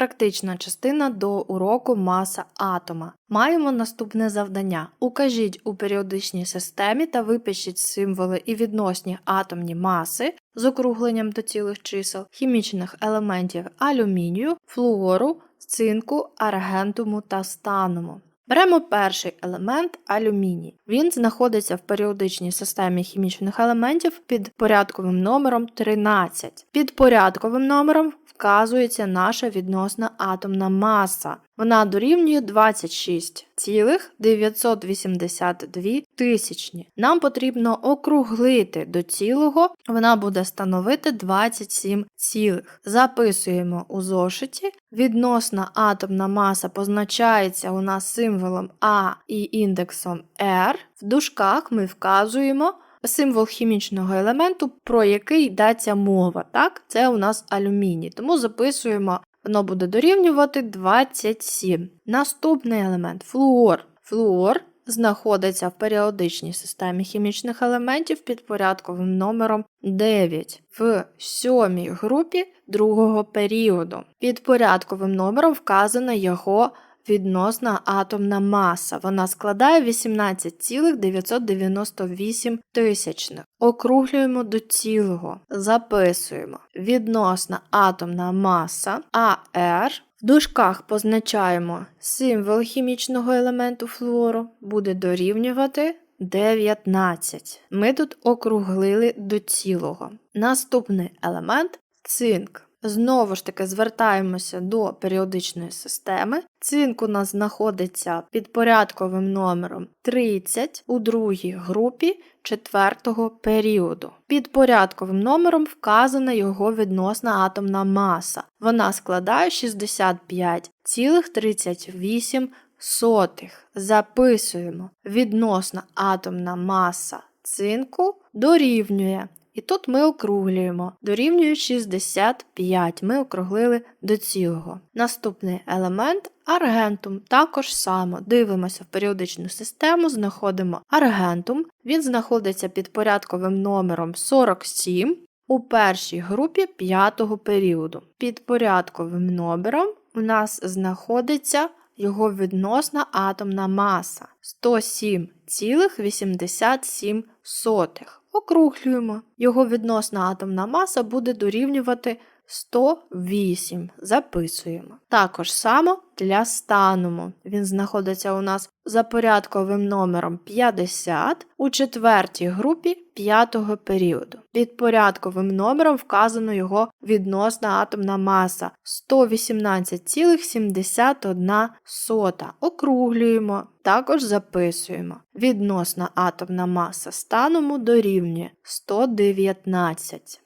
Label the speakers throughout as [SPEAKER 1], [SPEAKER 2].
[SPEAKER 1] Практична частина до уроку маса атома. Маємо наступне завдання. Укажіть у періодичній системі та випишіть символи і відносні атомні маси з округленням до цілих чисел, хімічних елементів алюмінію, флуору, цинку, аргентуму та станому. Беремо перший елемент алюміній. Він знаходиться в періодичній системі хімічних елементів під порядковим номером 13. Під порядковим номером вказується наша відносна атомна маса. Вона дорівнює 26,982 тисячні. Нам потрібно округлити до цілого, вона буде становити 27 цілих. Записуємо у зошиті. Відносна атомна маса позначається у нас символом А і індексом R. В дужках ми вказуємо символ хімічного елементу, про який йдеться мова. Так? Це у нас алюміній. Тому записуємо, воно буде дорівнювати 27. Наступний елемент флуор. Флуор знаходиться в періодичній системі хімічних елементів під порядковим номером 9 в сьомій групі другого періоду. Під порядковим номером вказана його відносна атомна маса. Вона складає 18,998 тисячних. Округлюємо до цілого. Записуємо. Відносна атомна маса АР. В дужках позначаємо символ хімічного елементу флуору, буде дорівнювати 19. Ми тут округлили до цілого. Наступний елемент цинк. Знову ж таки звертаємося до періодичної системи. Цинк у нас знаходиться під порядковим номером 30 у другій групі четвертого періоду. Під порядковим номером вказана його відносна атомна маса. Вона складає 65,38. Записуємо відносна атомна маса цинку дорівнює і тут ми округлюємо. Дорівнює 65. Ми округлили до цілого. Наступний елемент аргентум. Також само дивимося в періодичну систему, знаходимо аргентум. Він знаходиться під порядковим номером 47 у першій групі п'ятого періоду. Під порядковим номером у нас знаходиться його відносна атомна маса 107,87 округлюємо. Його відносна атомна маса буде дорівнювати 108. Записуємо. Також само для станому. Він знаходиться у нас за порядковим номером 50 у четвертій групі п'ятого періоду. Під порядковим номером вказано його відносна атомна маса 118,71. Округлюємо, також записуємо. Відносна атомна маса станому дорівнює 119.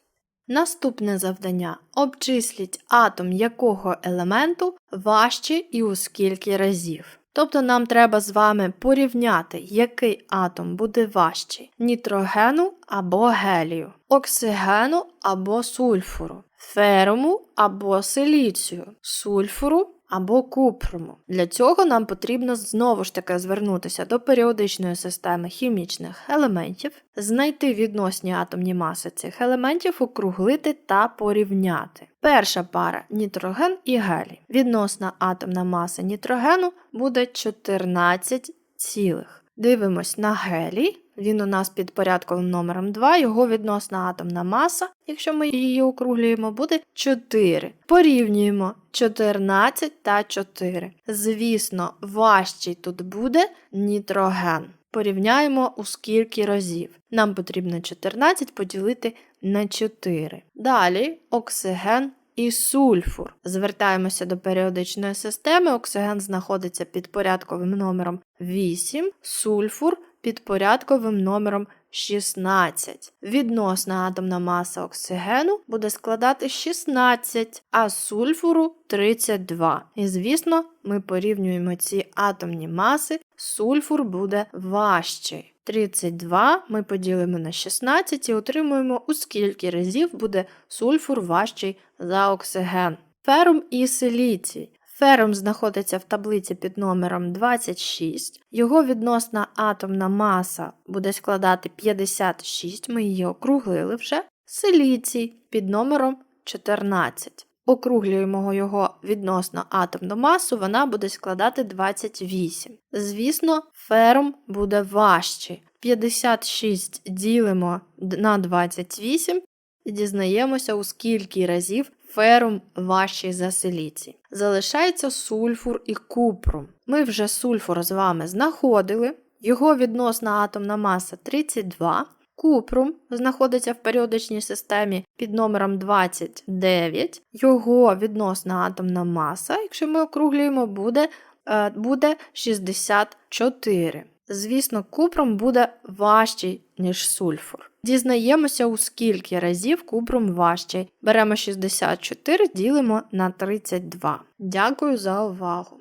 [SPEAKER 1] Наступне завдання. Обчисліть атом якого елементу важче і у скільки разів. Тобто нам треба з вами порівняти, який атом буде важчий нітрогену або гелію, оксигену або сульфуру, феруму або силіцію, сульфуру або купруму. Для цього нам потрібно знову ж таки звернутися до періодичної системи хімічних елементів, знайти відносні атомні маси цих елементів, округлити та порівняти. Перша пара нітроген і гелій. Відносна атомна маса нітрогену буде 14 цілих. Дивимось на гелій. Він у нас під порядковим номером 2, його відносна атомна маса, якщо ми її округлюємо, буде 4. Порівнюємо 14 та 4. Звісно, важчий тут буде нітроген. Порівняємо у скільки разів. Нам потрібно 14 поділити на 4. Далі оксиген і сульфур. Звертаємося до періодичної системи. Оксиген знаходиться під порядковим номером 8, сульфур під порядковим номером 16. Відносна атомна маса оксигену буде складати 16, а сульфуру 32. І, звісно, ми порівнюємо ці атомні маси, сульфур буде важчий. 32 ми поділимо на 16 і отримуємо, у скільки разів буде сульфур важчий за оксиген. Ферум і силіцій. Ферум знаходиться в таблиці під номером 26. Його відносна атомна маса буде складати 56, ми її округлили вже. Силіцій під номером 14. Округлюємо його відносно атомну масу, вона буде складати 28. Звісно, ферум буде важчий. 56 ділимо на 28 і дізнаємося, у скільки разів ферум важчий за силіцій. Залишається сульфур і купрум. Ми вже сульфур з вами знаходили. Його відносна атомна маса 32. Купрум знаходиться в періодичній системі під номером 29. Його відносна атомна маса, якщо ми округлюємо, буде, е, буде 64. Звісно, купрум буде важчий, ніж сульфур. Дізнаємося, у скільки разів купрум важчий. Беремо 64, ділимо на 32. Дякую за увагу!